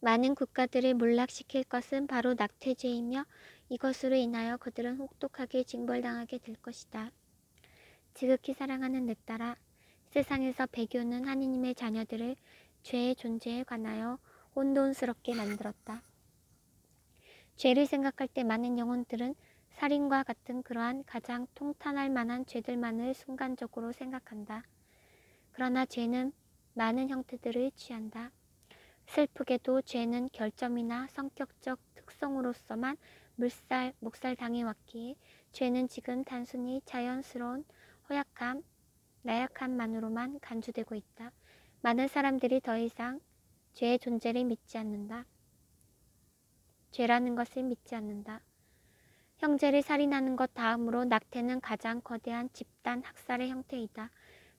많은 국가들을 몰락시킬 것은 바로 낙태죄이며 이것으로 인하여 그들은 혹독하게 징벌당하게 될 것이다. 지극히 사랑하는 내 딸아, 세상에서 배교는 하느님의 자녀들을 죄의 존재에 관하여 혼돈스럽게 만들었다. 죄를 생각할 때 많은 영혼들은 살인과 같은 그러한 가장 통탄할 만한 죄들만을 순간적으로 생각한다. 그러나 죄는 많은 형태들을 취한다. 슬프게도 죄는 결점이나 성격적 특성으로서만 물살, 묵살당해왔기에 죄는 지금 단순히 자연스러운 허약함, 나약함만으로만 간주되고 있다. 많은 사람들이 더 이상 죄의 존재를 믿지 않는다. 죄라는 것을 믿지 않는다. 형제를 살인하는 것 다음으로 낙태는 가장 거대한 집단 학살의 형태이다.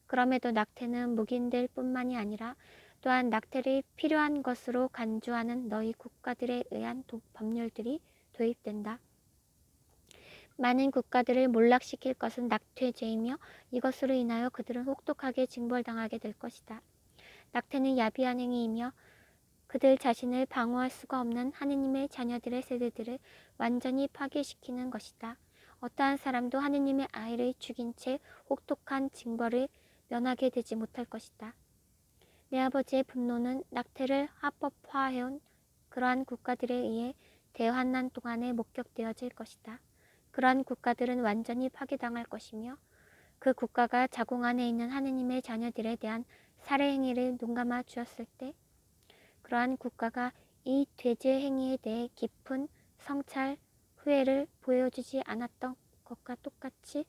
그럼에도 낙태는 묵인들 뿐만이 아니라 또한 낙태를 필요한 것으로 간주하는 너희 국가들에 의한 도, 법률들이 도입된다. 많은 국가들을 몰락시킬 것은 낙태죄이며 이것으로 인하여 그들은 혹독하게 징벌당하게 될 것이다. 낙태는 야비한 행위이며 그들 자신을 방어할 수가 없는 하느님의 자녀들의 세대들을 완전히 파괴시키는 것이다. 어떠한 사람도 하느님의 아이를 죽인 채 혹독한 징벌을 면하게 되지 못할 것이다. 내 아버지의 분노는 낙태를 합법화해온 그러한 국가들에 의해 대환난 동안에 목격되어질 것이다. 그러한 국가들은 완전히 파괴당할 것이며 그 국가가 자궁 안에 있는 하느님의 자녀들에 대한 살해 행위를 눈감아 주었을 때 그러한 국가가 이 돼지 행위에 대해 깊은 성찰 후회를 보여주지 않았던 것과 똑같이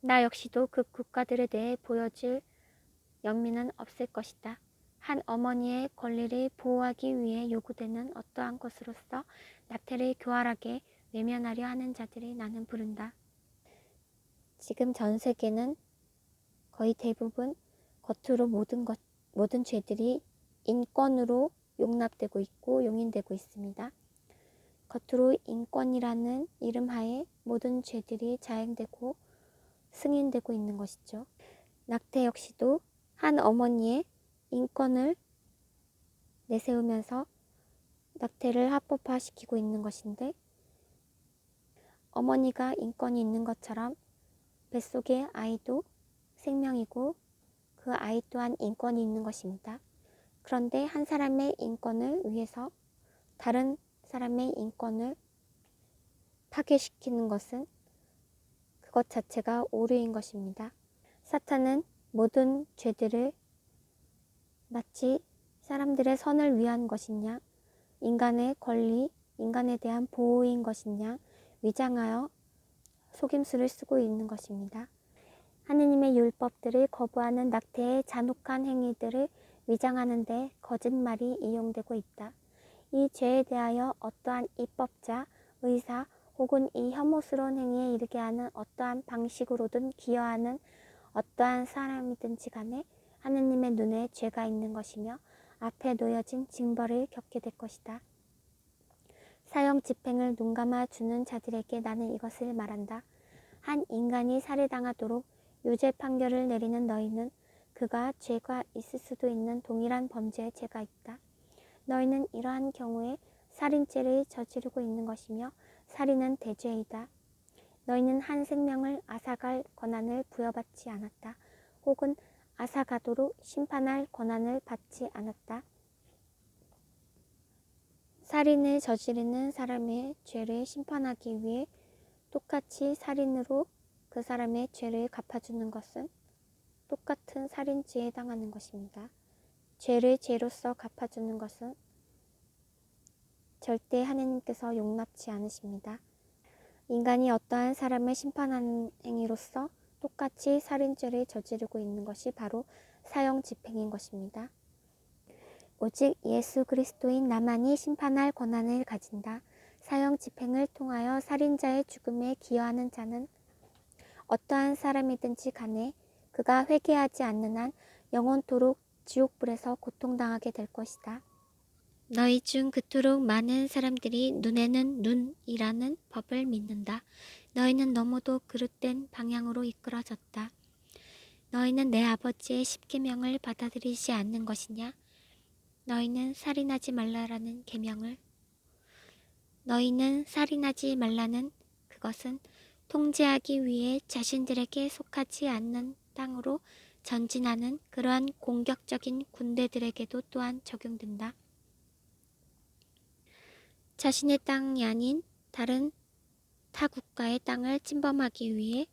나 역시도 그 국가들에 대해 보여줄 영미는 없을 것이다. 한 어머니의 권리를 보호하기 위해 요구되는 어떠한 것으로서 낙태를 교활하게 외면하려 하는 자들을 나는 부른다. 지금 전 세계는 거의 대부분 겉으로 모든 것, 모든 죄들이 인권으로 용납되고 있고 용인되고 있습니다. 겉으로 인권이라는 이름 하에 모든 죄들이 자행되고 승인되고 있는 것이죠. 낙태 역시도 한 어머니의 인권을 내세우면서 낙태를 합법화시키고 있는 것인데 어머니가 인권이 있는 것처럼 뱃속의 아이도 생명이고 그 아이 또한 인권이 있는 것입니다. 그런데 한 사람의 인권을 위해서 다른 사람의 인권을 파괴시키는 것은 그것 자체가 오류인 것입니다. 사탄은 모든 죄들을 마치 사람들의 선을 위한 것이냐, 인간의 권리, 인간에 대한 보호인 것이냐, 위장하여 속임수를 쓰고 있는 것입니다. 하느님의 율법들을 거부하는 낙태의 잔혹한 행위들을 위장하는데 거짓말이 이용되고 있다. 이 죄에 대하여 어떠한 입법자, 의사 혹은 이 혐오스러운 행위에 이르게 하는 어떠한 방식으로든 기여하는 어떠한 사람이든지 간에 하느님의 눈에 죄가 있는 것이며 앞에 놓여진 징벌을 겪게 될 것이다. 사형 집행을 눈감아 주는 자들에게 나는 이것을 말한다. 한 인간이 살해당하도록 유죄 판결을 내리는 너희는 그가 죄가 있을 수도 있는 동일한 범죄에 죄가 있다. 너희는 이러한 경우에 살인죄를 저지르고 있는 것이며 살인은 대죄이다. 너희는 한 생명을 앗아갈 권한을 부여받지 않았다. 혹은 앗아가도록 심판할 권한을 받지 않았다. 살인을 저지르는 사람의 죄를 심판하기 위해 똑같이 살인으로 그 사람의 죄를 갚아주는 것은 똑같은 살인죄에 해당하는 것입니다. 죄를 죄로서 갚아주는 것은 절대 하느님께서 용납치 않으십니다. 인간이 어떠한 사람을 심판하는 행위로서 똑같이 살인죄를 저지르고 있는 것이 바로 사형 집행인 것입니다. 오직 예수 그리스도인 나만이 심판할 권한을 가진다. 사형 집행을 통하여 살인자의 죽음에 기여하는 자는 어떠한 사람이든지 간에 그가 회개하지 않는 한 영원토록 지옥불에서 고통당하게 될 것이다. 너희 중 그토록 많은 사람들이 눈에는 눈이라는 법을 믿는다. 너희는 너무도 그릇된 방향으로 이끌어졌다. 너희는 내 아버지의 십계명을 받아들이지 않는 것이냐? 너희는 살인하지 말라라는 계명을 너희는 살인하지 말라는 그것은 통제하기 위해 자신들에게 속하지 않는 땅으로 전진하는 그러한 공격적인 군대들에게도 또한 적용된다. 자신의 땅이 아닌 다른 타 국가의 땅을 침범하기 위해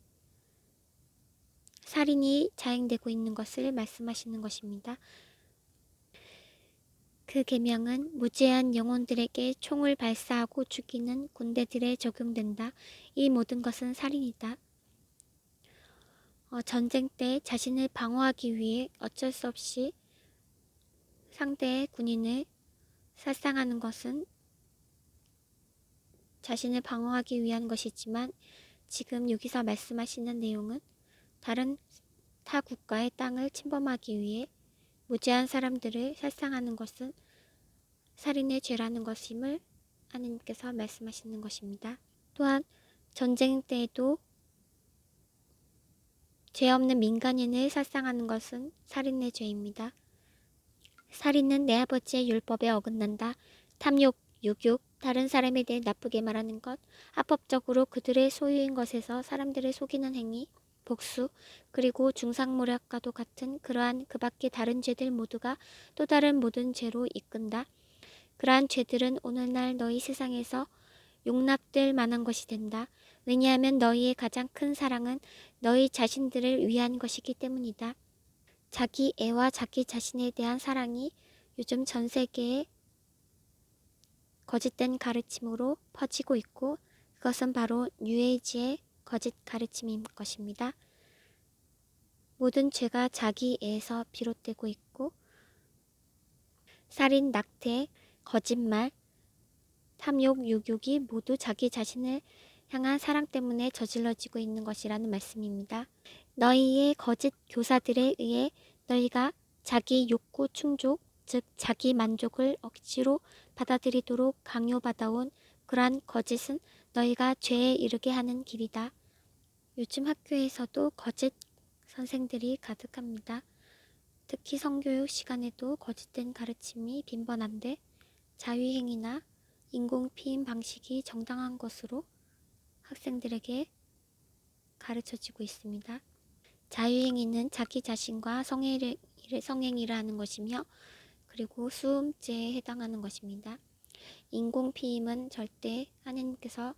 살인이 자행되고 있는 것을 말씀하시는 것입니다. 그 계명은 무죄한 영혼들에게 총을 발사하고 죽이는 군대들에 적용된다. 이 모든 것은 살인이다. 어, 전쟁 때 자신을 방어하기 위해 어쩔 수 없이 상대의 군인을 살상하는 것은 자신을 방어하기 위한 것이지만 지금 여기서 말씀하시는 내용은 다른 타 국가의 땅을 침범하기 위해 무죄한 사람들을 살상하는 것은 살인의 죄라는 것임을 하느님께서 말씀하시는 것입니다. 또한 전쟁 때에도 죄 없는 민간인을 살상하는 것은 살인의 죄입니다. 살인은 내 아버지의 율법에 어긋난다. 탐욕, 유욕, 다른 사람에 대해 나쁘게 말하는 것, 합법적으로 그들의 소유인 것에서 사람들을 속이는 행위, 복수, 그리고 중상모략과도 같은 그러한 그 밖의 다른 죄들 모두가 또 다른 모든 죄로 이끈다. 그러한 죄들은 오늘날 너희 세상에서 용납될 만한 것이 된다. 왜냐하면 너희의 가장 큰 사랑은 너희 자신들을 위한 것이기 때문이다. 자기 애와 자기 자신에 대한 사랑이 요즘 전 세계에 거짓된 가르침으로 퍼지고 있고 그것은 바로 뉴에이지의 거짓 가르침인 것입니다. 모든 죄가 자기애에서 비롯되고 있고 살인, 낙태, 거짓말, 탐욕, 유욕이 모두 자기 자신을 향한 사랑 때문에 저질러지고 있는 것이라는 말씀입니다. 너희의 거짓 교사들에 의해 너희가 자기 욕구 충족, 즉 자기 만족을 억지로 받아들이도록 강요받아온 그러한 거짓은 너희가 죄에 이르게 하는 길이다. 요즘 학교에서도 거짓 선생들이 가득합니다. 특히 성교육 시간에도 거짓된 가르침이 빈번한데 자유행위나 인공피임 방식이 정당한 것으로 학생들에게 가르쳐지고 있습니다. 자유행위는 자기 자신과 성행위를, 성행위를 하는 것이며 그리고 수음죄에 해당하는 것입니다. 인공피임은 절대 하나님께서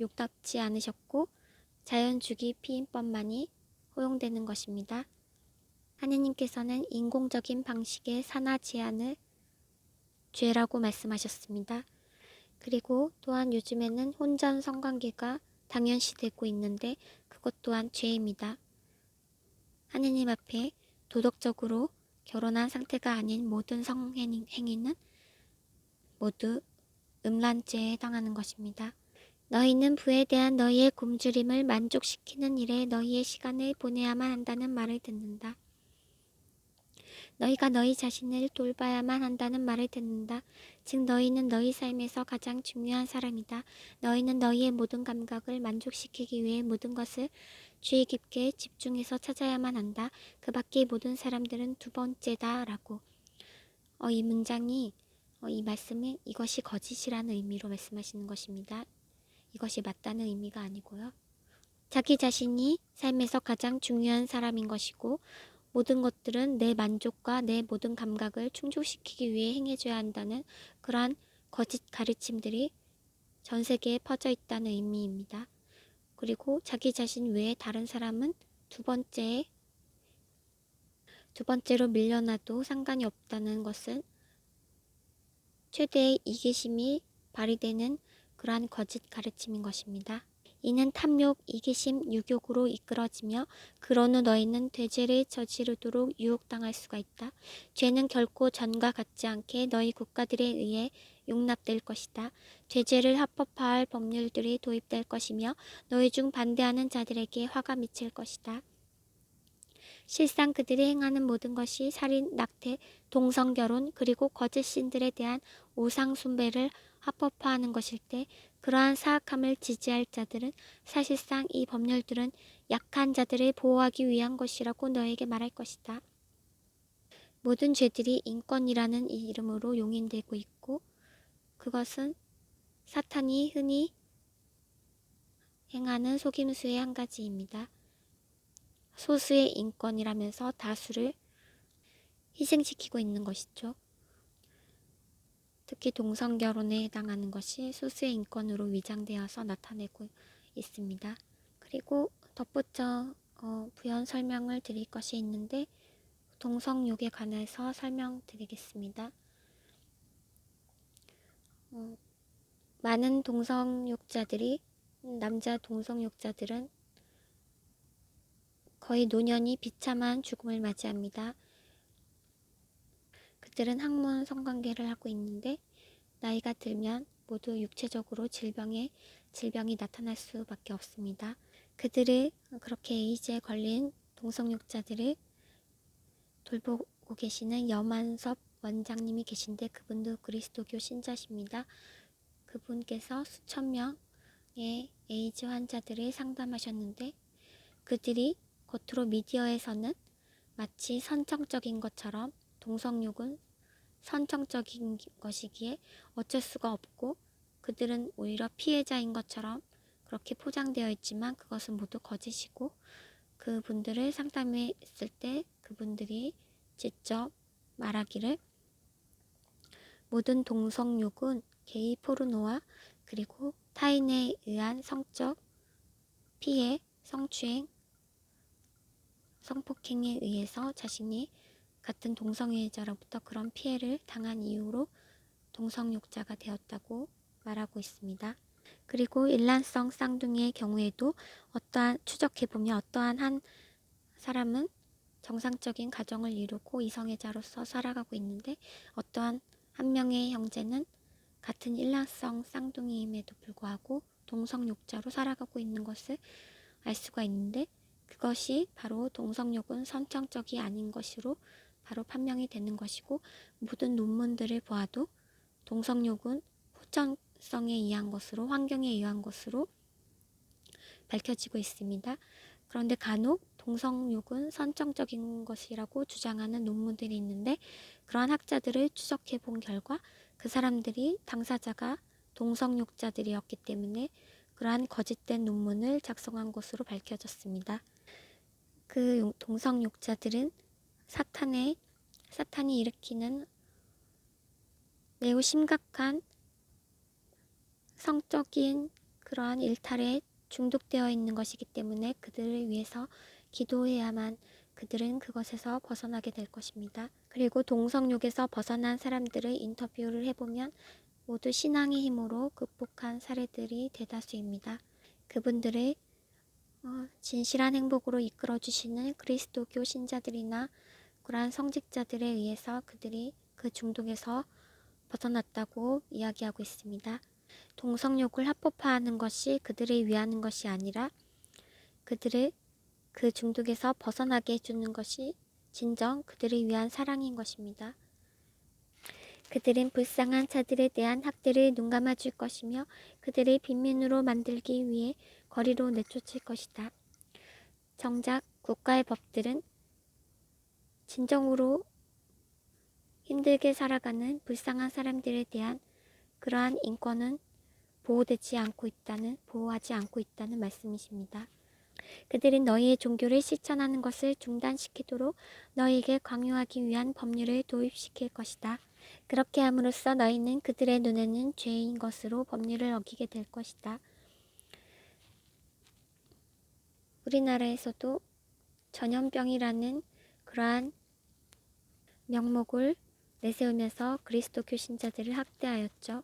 욕답지 않으셨고 자연주기 피임법만이 허용되는 것입니다. 하느님께서는 인공적인 방식의 산화 제한을 죄라고 말씀하셨습니다. 그리고 또한 요즘에는 혼전 성관계가 당연시되고 있는데 그것 또한 죄입니다. 하느님 앞에 도덕적으로 결혼한 상태가 아닌 모든 성행위는 모두 음란죄에 해당하는 것입니다. 너희는 부에 대한 너희의 굶주림을 만족시키는 일에 너희의 시간을 보내야만 한다는 말을 듣는다. 너희가 너희 자신을 돌봐야만 한다는 말을 듣는다. 즉 너희는 너희 삶에서 가장 중요한 사람이다. 너희는 너희의 모든 감각을 만족시키기 위해 모든 것을 주의 깊게 집중해서 찾아야만 한다. 그 밖의 모든 사람들은 두 번째다 라고. 어, 이 문장이 어, 이 말씀은 이것이 거짓이라는 의미로 말씀하시는 것입니다. 이것이 맞다는 의미가 아니고요. 자기 자신이 삶에서 가장 중요한 사람인 것이고 모든 것들은 내 만족과 내 모든 감각을 충족시키기 위해 행해줘야 한다는 그러한 거짓 가르침들이 전 세계에 퍼져 있다는 의미입니다. 그리고 자기 자신 외에 다른 사람은 두 번째 두 번째로 밀려나도 상관이 없다는 것은 최대의 이기심이 발휘되는 그러한 거짓 가르침인 것입니다. 이는 탐욕, 이기심, 유욕으로 이끌어지며 후 너희는 대죄를 저지르도록 유혹당할 수가 있다. 죄는 결코 전과 같지 않게 너희 국가들에 의해 용납될 것이다. 죄죄를 합법화할 법률들이 도입될 것이며 너희 중 반대하는 자들에게 화가 미칠 것이다. 실상 그들이 행하는 모든 것이 살인, 낙태, 동성 결혼, 그리고 거짓 신들에 대한 우상 숭배를 합법화하는 것일 때 그러한 사악함을 지지할 자들은 사실상 이 법률들은 약한 자들을 보호하기 위한 것이라고 너에게 말할 것이다. 모든 죄들이 인권이라는 이 이름으로 용인되고 있고 그것은 사탄이 흔히 행하는 속임수의 한 가지입니다. 소수의 인권이라면서 다수를 희생시키고 있는 것이죠. 특히 동성 결혼에 해당하는 것이 소수의 인권으로 위장되어서 나타내고 있습니다. 그리고 덧붙여 어, 부연 설명을 드릴 것이 있는데 동성욕에 관해서 설명드리겠습니다. 어, 많은 동성욕자들이 남자 동성욕자들은 거의 노년이 비참한 죽음을 맞이합니다. 그들은 학문 성관계를 하고 있는데 나이가 들면 모두 육체적으로 질병에 질병이 나타날 수밖에 없습니다. 그들을 그렇게 에이즈에 걸린 동성욕자들을 돌보고 계시는 여만섭 원장님이 계신데 그분도 그리스도교 신자십니다. 그분께서 수천 명의 에이즈 환자들을 상담하셨는데 그들이 겉으로 미디어에서는 마치 선정적인 것처럼 동성욕은 선정적인 것이기에 어쩔 수가 없고 그들은 오히려 피해자인 것처럼 그렇게 포장되어 있지만 그것은 모두 거짓이고 그분들을 상담했을 때 그분들이 직접 말하기를 모든 동성욕은 게이 포르노와 그리고 타인에 의한 성적 피해, 성추행, 성폭행에 의해서 자신이 같은 동성애자로부터 그런 피해를 당한 이유로 동성욕자가 되었다고 말하고 있습니다. 그리고 일란성 쌍둥이의 경우에도 어떠한 추적해보면 어떠한 한 사람은 정상적인 가정을 이루고 이성애자로서 살아가고 있는데 어떠한 한 명의 형제는 같은 일란성 쌍둥이임에도 불구하고 동성욕자로 살아가고 있는 것을 알 수가 있는데 그것이 바로 동성욕은 선정적이 아닌 것으로 바로 판명이 되는 것이고 모든 논문들을 보아도 동성욕은 호전성에 의한 것으로 환경에 의한 것으로 밝혀지고 있습니다. 그런데 간혹 동성욕은 선정적인 것이라고 주장하는 논문들이 있는데 그러한 학자들을 추적해 본 결과 그 사람들이 당사자가 동성욕자들이었기 때문에 그러한 거짓된 논문을 작성한 것으로 밝혀졌습니다. 그 동성욕자들은 사탄의 사탄이 일으키는 매우 심각한 성적인 그러한 일탈에 중독되어 있는 것이기 때문에 그들을 위해서 기도해야만 그들은 그것에서 벗어나게 될 것입니다. 그리고 동성욕에서 벗어난 사람들을 인터뷰를 해보면 모두 신앙의 힘으로 극복한 사례들이 대다수입니다. 그분들의 어, 진실한 행복으로 이끌어 주시는 그리스도교 신자들이나 그러한 성직자들에 의해서 그들이 그 중독에서 벗어났다고 이야기하고 있습니다. 동성욕을 합법화하는 것이 그들을 위하는 것이 아니라 그들을 그 중독에서 벗어나게 해주는 것이 진정 그들을 위한 사랑인 것입니다. 그들은 불쌍한 자들에 대한 학대를 눈감아 줄 것이며 그들을 빈민으로 만들기 위해 거리로 내쫓을 것이다. 정작 국가의 법들은 진정으로 힘들게 살아가는 불쌍한 사람들에 대한 그러한 인권은 보호되지 않고 있다는, 보호하지 않고 있다는 말씀이십니다. 그들은 너희의 종교를 실천하는 것을 중단시키도록 너희에게 강요하기 위한 법률을 도입시킬 것이다. 그렇게 함으로써 너희는 그들의 눈에는 죄인 것으로 법률을 어기게 될 것이다. 우리나라에서도 전염병이라는 그러한 명목을 내세우면서 그리스도교 신자들을 학대하였죠.